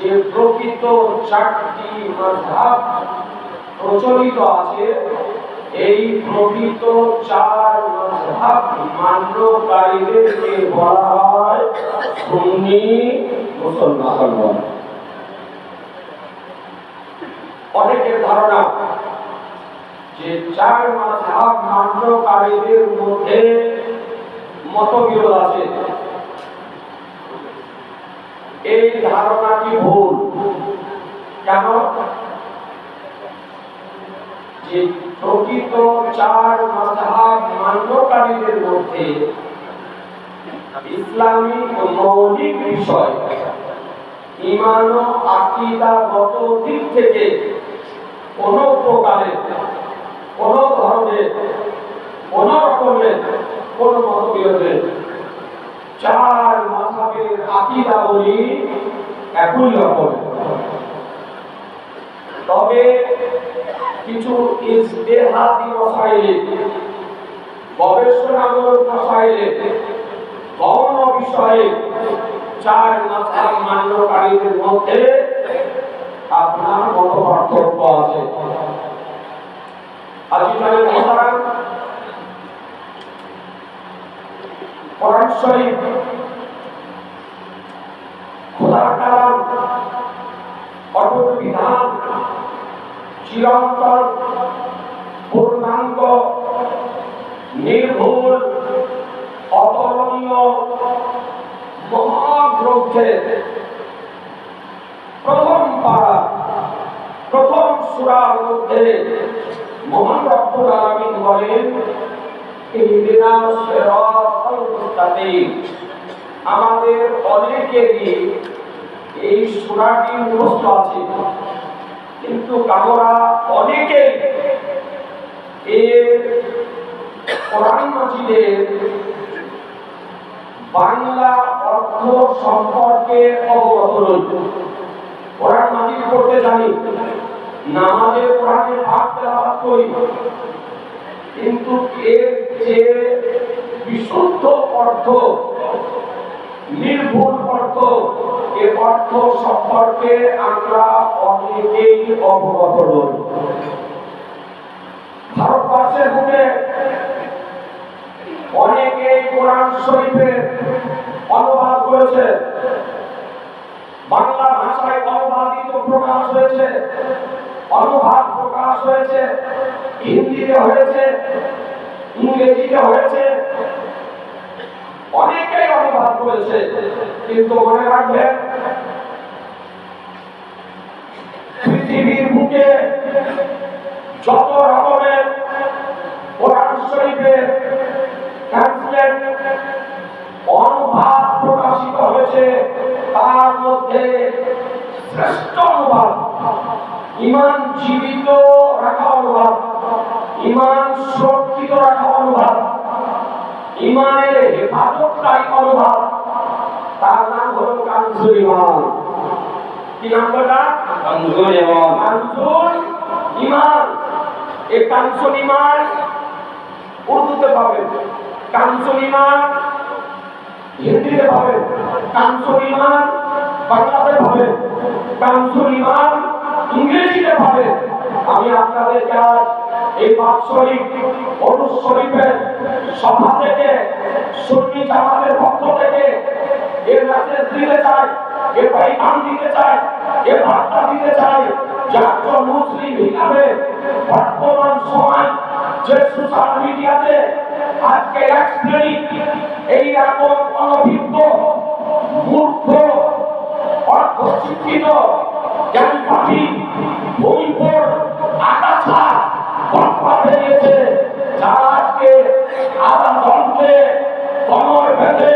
যে প্রকৃত চারটি মাঝহাব প্রচলিত আছে, এই প্রকৃত চার মাঝহাব মান্যকারীদেরকে বলা হয় সুন্নি মুসলমান। অনেকের ধারণা যে চার মাঝহাব মান্যকারীদের মধ্যে মতবিরোধ আছে। এই ধারণাটি ভুল? কেন? যে প্রকৃত চার মাযহাব মান্যকারীদের মধ্যে ইসলামিক মৌলিক বিষয় ইমান ও আকীদাগত দিক থেকে কোন প্রকারের, কোন ধরনের, কোন রকমের, কোন মতবিরোধের চার মাযহাবের আকীদাগুলি একই রকম। তবে কিছু ইজতেহাদি মশাইলে, গবেষণামূলক মশাইলে গৌণ বিষয়ে চার মাযহাব মান্যকারীদের মধ্যে আপনার মত পার্থক্য আছে। আজিজানে মহতারাম কোরআন শরীফ কালাম অটুট বিধান চিরন্তন, পূর্ণাঙ্গ, নির্ভুল, অতুলনীয় মহাগ্রন্থের প্রথম পাড়া, প্রথম সূরার মধ্যে মহান রব্বুল বলেন ইহদিনা সিরাতাল আমাদের অনেকেরই এই সোনাটি মুখস্থ আছে। কিন্তু আমরা অনেকে এর বাংলা অর্থ সম্পর্কে অবগত নই। কোরআন মাজিদ পড়তে জানি, নামাজে কোরআনে পাক তেলাওয়াত করি। কিন্তু এর যে বিশুদ্ধ অর্থ, নির্ভুল অর্থ অর্থ সম্পর্কে আমরা অনেকেই অবগত নই। ভারতবর্ষের বুকে অনেকেই কোরআন শরীফের অনুবাদ করেছে। বাংলা ভাষায় অনুবাদিত প্রকাশ হয়েছে, অনুবাদ প্রকাশ হয়েছে, হিন্দিতে হয়েছে, ইংরেজিতে হয়েছে। অনেকেই অনুবাদ করেছে, কিন্তু মনে রাখবেন বুকে যত রকমের কোরআন শরীফের ট্রান্সলেট অনুবাদ প্রকাশিত হয়েছে, তার মধ্যে শ্রেষ্ঠ অনুবাদ, ইমান জীবিত রাখা অনুবাদ, ইমান সুরক্ষিত রাখা অনুবাদ, ইমানের হেফাজতকারী অনুবাদ, তার নাম হলো কানসুল ইমান কি নাম কানজুল ইমান। কানসুল ইমান। এই কানসুল ইমান উর্দুতে পাবেন। কানসুল ইমান হিন্দিতে পাবেন। কানসুল ইমান বাংলাতে পাবেন। কানসুল ইমান ইংরেজিতে পাবেন। আমি আপনাদেরকে আজ এই বাৎসরিক অনুষ শরীফের সভা থেকে সুন্নি জামাতের পক্ষ থেকে এর মেসেজ দিতে চাই। এর পরিমাণ দিতে চাই এর বার্তা দিতে চাই যে একজন মুসলিম হিসাবে বর্তমান সময় যে সোশ্যাল মিডিয়াতে আজকে এক শ্রেণি এইরকম অনভিজ্ঞ, মূর্খ অর্থ শিক্ষিত জ্ঞানপাপী বইপোর আগাছা বেরিয়েছে, যারা আজকে আধা যন্ত্রে কমর বেঁধে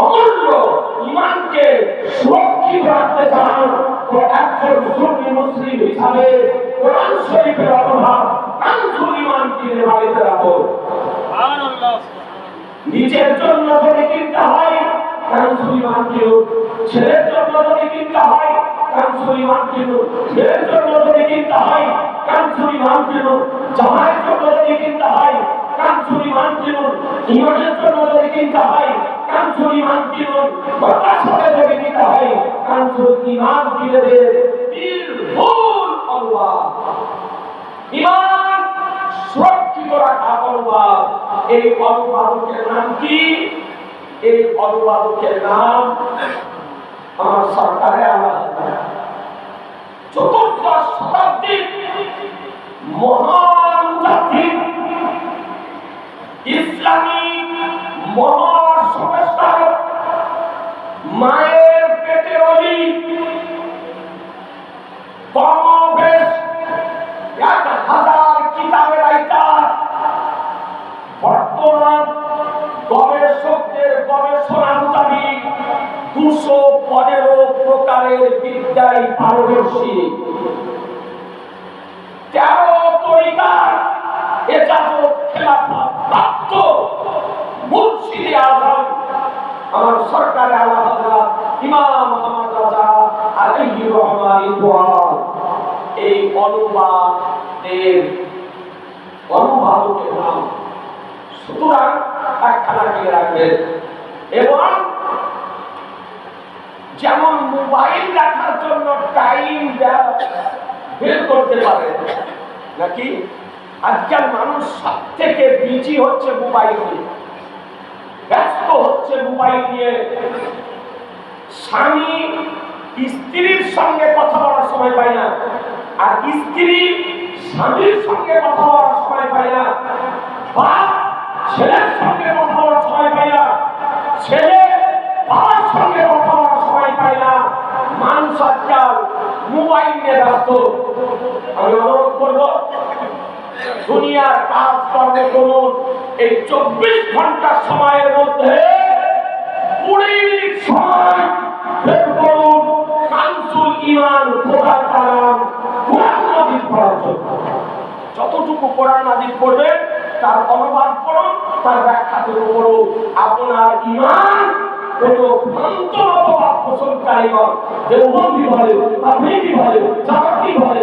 অমূল্য ইমানকে সুরক্ষিত রাখতে চান তো একজন সুন্নি মুসলিম হিসাবে কোরআন শরীফের অভাব আনসুল ইমান কিনে বাড়িতে রাখো নিজের জন্য যদি কিনতে হয়, আনসুল ইমান কিনুন ছেলের জন্য যদি কিনতে হয়, আনসুল ইমান কিনুন মেয়ের জন্য যদি কিনতে হয়, আনসুল ইমান কিনুন জামাইয়ের জন্য যদি কিনতে হয়, আনসুল ইমান কিনুন ইমানের জন্য যদি কিনতে হয় মান বাবার সাথে হয়। ইমান কিনে দে নির্ভুল অনুবাদ ইমান সুরক্ষিত রাখা অনুবাদ এই অনুবাদকের নাম কি? এই অনুবাদকের নাম আমার সরকারে আলাদা চতুর্দশ শতাব্দীর মহান ইসলামী মহাসংস্কার মায়ের পেটে অলি। কমবেশ এক হাজার কিতাবের রাইটার বর্তমান গবেষকদের গবেষণা মোতাবিক দুশো পনেরো প্রকারের বিদ্যায় পারদর্শী। তেরো তরিকার এজাজত খেলাফা প্রাপ্ত মুর্শিদে আজম। আমার সরকারে আলা হযরত ইমাম মোহাম্মদ রাজা আলাইহি রহমান ইদওয়ান এই অনুবাদের অনুবাদকের নাম। সুতরাং একখানা কিনে রাখবেন। এবং যেমন মোবাইল দেখার জন্য টাইম বের করতে পারে, নাকি? আজকাল মানুষ সব থেকে বিজি হচ্ছে মোবাইল নিয়ে। ব্যস্ত হচ্ছে মোবাইল নিয়ে। স্বামী স্ত্রীর সঙ্গে কথা বলার সময় পায় না, আর স্ত্রী স্বামীর সঙ্গে কথা বলার সময় পায় না, বাপ ছেলের সঙ্গে কথা বলার সময় পায় না, ছেলে বাবার সঙ্গে কথা বলার সময় পায় না মানুষ আজকাল মোবাইল নিয়ে ব্যস্ত। আমি অনুরোধ করব, দুনিয়ার কাজ কর্মে করুন, এই চব্বিশ ঘণ্টা সময়ের মধ্যে কুড়ি মিনিট সময় করুন কানসুল ইমান খোদার কালাম কোরআন যতটুকু কোরআন নাজির পড়বেন তার অনুবাদ করুন, তার ব্যাখ্যা করে পড়ুন আপনার ইমান কোন ভ্রান্ত মতবাদ পোষণকারী নয়। দেওবন্দি বলে, তাবলিগি বলে, জামাতি বলে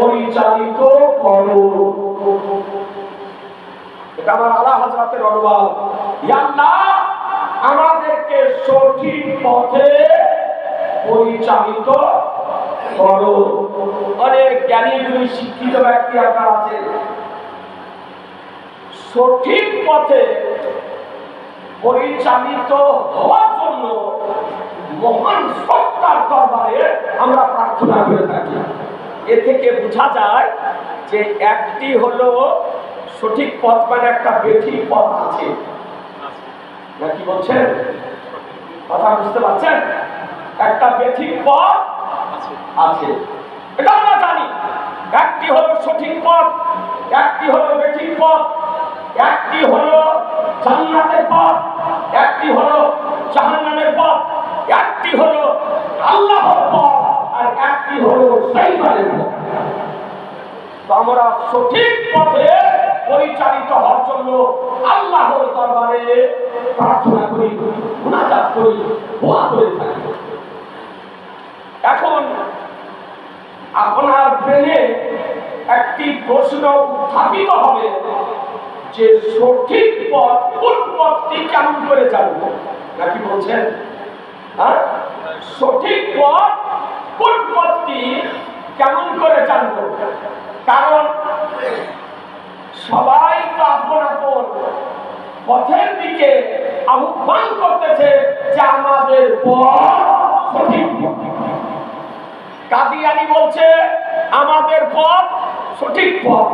পরিচালিত করো। এটা আমার আলা আমাদেরকে সঠিক পথে পরিচালিত করো। অনেক জ্ঞানী গুণী শিক্ষিত ব্যক্তি আপনার আছেন সঠিক পথে পরিচালিত হওয়ার জন্য মহান সত্তার দরবারে আমরা প্রার্থনা করে থাকি। এ থেকে বোঝা যায় যে একটি হলো সঠিক পথ মানে একটা বেঠিক পথ আছে। না কি বলছেন? কথা বুঝতে পারছেন? একটা বেঠিক পথ আছে। এটা আমরা জানি। একটি হলো সঠিক পথ, একটি হলো বেঠিক পথ, একটি হলো জান্নাতের পথ, একটি হলো জাহান্নামের পথ, একটি হলো আল্লাহর পথ। আর একটি হলো শয়তানের পথ আমরা সঠিক পথে পরিচালিত হওয়ার জন্য আল্লাহর দরবারে প্রার্থনা করি, মুনাজাত করি, দোয়া করে থাকি। এখন আপনার ব্রেনে একটি প্রশ্ন উত্থাপিত হবে যে সঠিক পথ কোন পথটি কেমন করে জানব নাকি বলছেন হ্যাঁ? সঠিক পথ কোন পথটি কেমন করে জানব? কারণ সবাই তো আপন আপন। পথের দিকে আহ্বান করতেছে যে আমাদের পথ সঠিক। কাদিয়ানি বলছে, আমাদের পথ সঠিক পথ।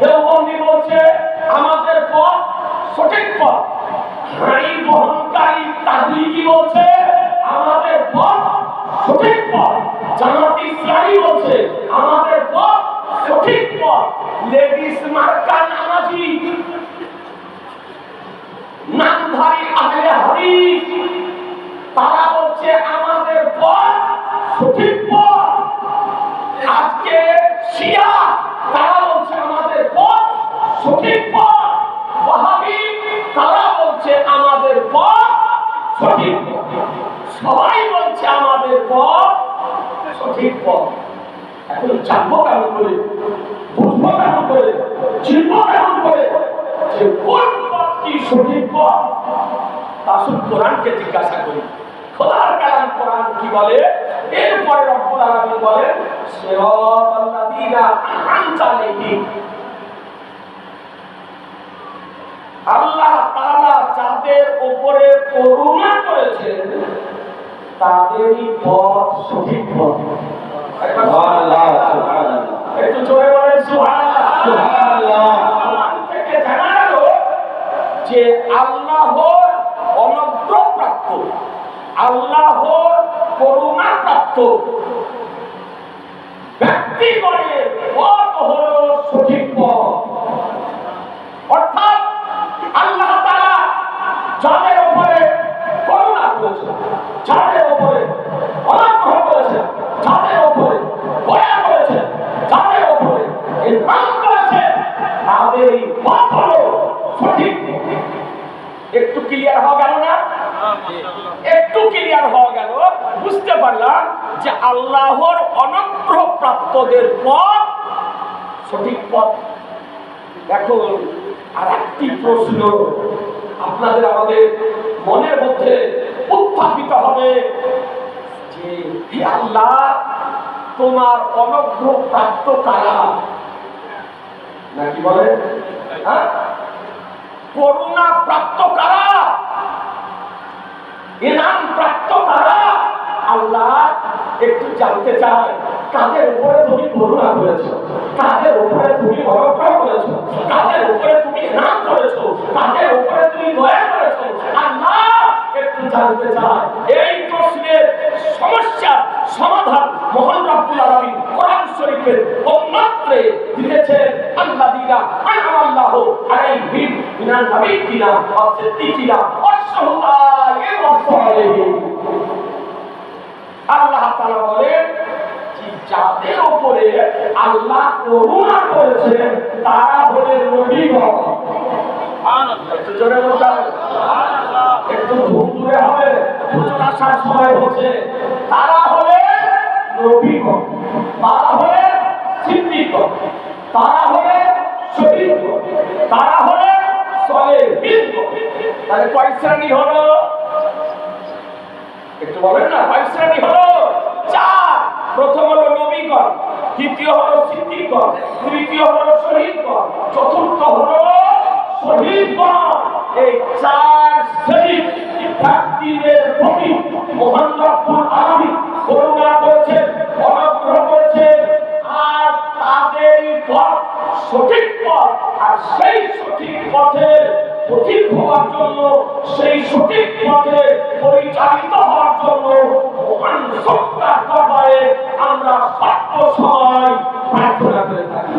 দেওবন্দি বলছে, আমাদের পথ সঠিক পথ। হাঁড়ি বহনকারী তাবলিগি বলছে, আমাদের পথ সঠিক পথ। জামাত ইসলামী বলছে, আমাদের পথ সঠিক পথ। লেডিস মার্কা নামাজি। নামধারী আহলে হাদিস, তারা বলছে, আমাদের পথ সঠিক পথ। আজকে শিয়া, তারা বলছে, আমাদের পথ সঠিক পথ। ওয়াহাবি, তারা বলছে, আমাদের পথ সঠিক সবাই বলছে, আমাদের পথ সঠিক পথ। এখন কেমন করে কেমন করে কেমন করে যে কোন সঠিক পথ। কোরআনকে জিজ্ঞাসা করি। খোদার কালাম কোরআন কি বলে? এরপরে রব্বুল আলামিন বলেন, সিরাতাল্লাযীনা আন'আমতা আলাইহিম। আল্লাহ তাআলা যাদের উপরে করুণা করেছেন তাদেরই পথ সঠিক পথ। একটু জোরে বলেন সুবহানাল্লাহ। সুবহানাল্লাহ। কোরআন থেকে জানা গেল যে আল্লাহর অনুগ্রহ প্রাপ্ত আল্লাহর করুণা ব্যক্তিগণের এই পথ হলো সঠিক একটু ক্লিয়ার হওয়া গেল না? একটু ক্লিয়ার হওয়া গেল। বুঝতে পারলাম যে আল্লাহর অনুগ্রহ প্রাপ্তদের পথ সঠিক পথ। এখন আর একটি প্রশ্ন আপনাদের আমাদের মনের মধ্যে উত্থাপিত হবে যে আল্লাহ, তোমার অনুগ্রহ প্রাপ্ত কারা? নাকি বলে? হ্যাঁ? করুণা প্রাপ্ত কারা? ইনাম প্রাপ্ত কারা? আল্লাহ একটু জানতে চায়, কাদের উপরে তুমি করুণা করেছ? কাদের উপরে তুমি অনুগ্রহ করেছ? কাদের উপরে তুমি ইনাম করেছ? কাদের উপরে তুমি দয়া করেছ? আল্লাহ একটু জানতে চায়, এই প্রশ্নের সমস্যা, সমাধান মোহন রব্বুল আলামিন কোরআন শরীফের অন্যত্রে দিতেছেন আল্লাযীনা আনআমাল্লাহ আলাইহিম মিনান নাবিয়্যিনা ওয়াস সিদ্দিকিনা ওয়াস শুহাদায়ে ওয়াস সালিহিন আল্লাহ তাআলা বলেন যাদের উপরে আল্লাহ করুণা করেছেন তারা হলেন নবীগণ একটু জোরে বলতে একটু ধূপ দূরে হবে হুজুর আসার সময় হচ্ছে তারা হলে নবীগণ তারা হলে সিদ্দিকগণ তারা হলে শহীদগণ তারা হলে তাহলে কয় শ্রেণি হলো, একটু বলেন না কয় শ্রেণি হলো চার। প্রথম হলো নবীগণ, দ্বিতীয় হলো সিদ্দিকগণ তৃতীয় হলো শহীদগণ, চতুর্থ হলো শহীদগণ। এই চার শ্রেণি ব্যক্তিদের প্রতি রব্বুল আলামিন করুণা করেছেন, অনুগ্রহ করেছেন তাদের পথ সঠিক পথ আর সেই সঠিক পথে পথিক হওয়ার জন্য, সেই সঠিক পথে পরিচালিত হওয়ার জন্য মহান সত্তার দরবারে আমরা সত্য সময় প্রার্থনা করে থাকি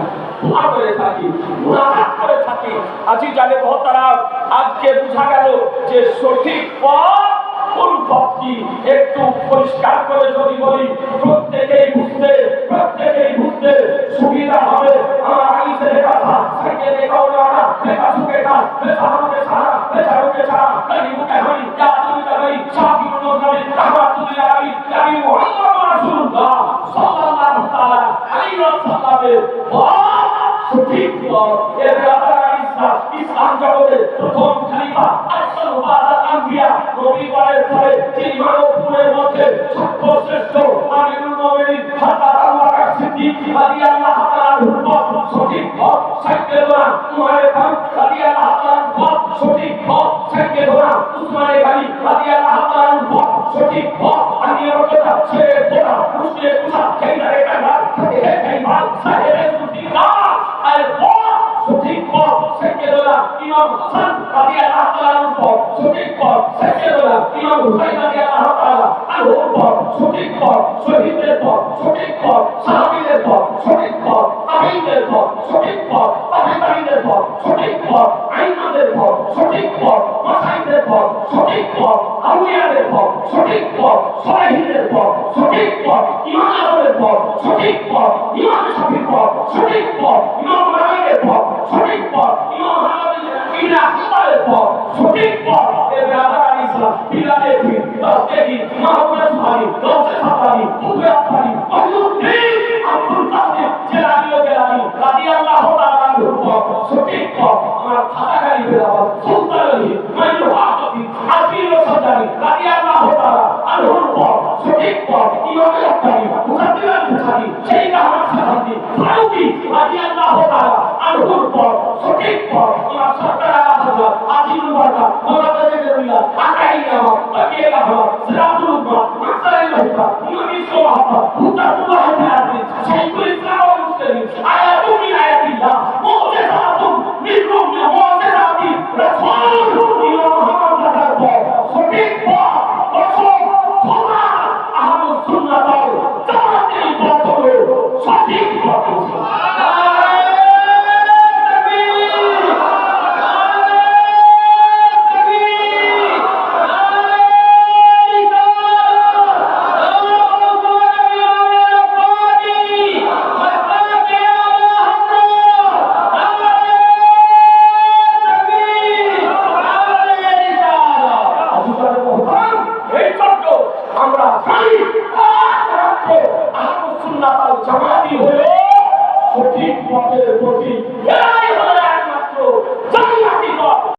আজকে বোঝা গেল যে সঠিক পথ কোন পথটি একটু পরিষ্কার করে যদি বলি, প্রত্যেকেই বুঝতে প্রত্যেকেই বুঝতে সুবিধা হবে। আমার আইসে কথা সাইকে দেখাও না দেখা সুখে কাজ বেসাহারকে সারা বেচারকে ছাড়া করি মুখে হই যা তুমি করি সাফি নবী রাহমাতুল্লাহ আলাইহি নবী মুহাম্মদ রাসূলুল্লাহ সাল্লাল্লাহু তাআলা আলাইহি ওয়াসাল্লামের পথ সঠিক পথ। এর ব্যাপারে ইসলাম জগতের প্রথম খলিফা আসল বাদাত আম্বিয়া নবীগণের পরে তিনি মানবকুলের মধ্যে সর্বশ্রেষ্ঠ আমিরুল মুমিনিন আনহুর পথ সঠিক পথ সাইকে ধরা উমরে ইমাম শাফির পথ সঠিক পথ ইমাম মালিকের পথ সঠিক পথ ইমাম হানাফি ইবনে হাম্বলের পথ সঠিক পথ এ ব্রাদার আলী ইসলাম পিলারে দিন দশে দিন মাহমুদ সুহানি দশে সাতানি কুবে আফানি আব্দুল তাআলা আনহুর পথ, সঠিক পথ, আমার সরকার আলা হযরত আজিমুল বারকা মুরাদাদ বেরুল্লাহ আকাই আমার তাকিয়ে আহমদ সিরাজুল উম্মাহ মাকসারুল হুদা ইসলাম আহমদ হুদাতুল্লাহ তাআলা শাইখুল ইসলাম ওয়াল মুসলিমিন আয়াতুম মিন আয়াতিল্লাহ মুআজিজাতুম মিন রুমিয়া মুআজিজাতি রাসূল ইমাম মুহাম্মদ পথ, সঠিক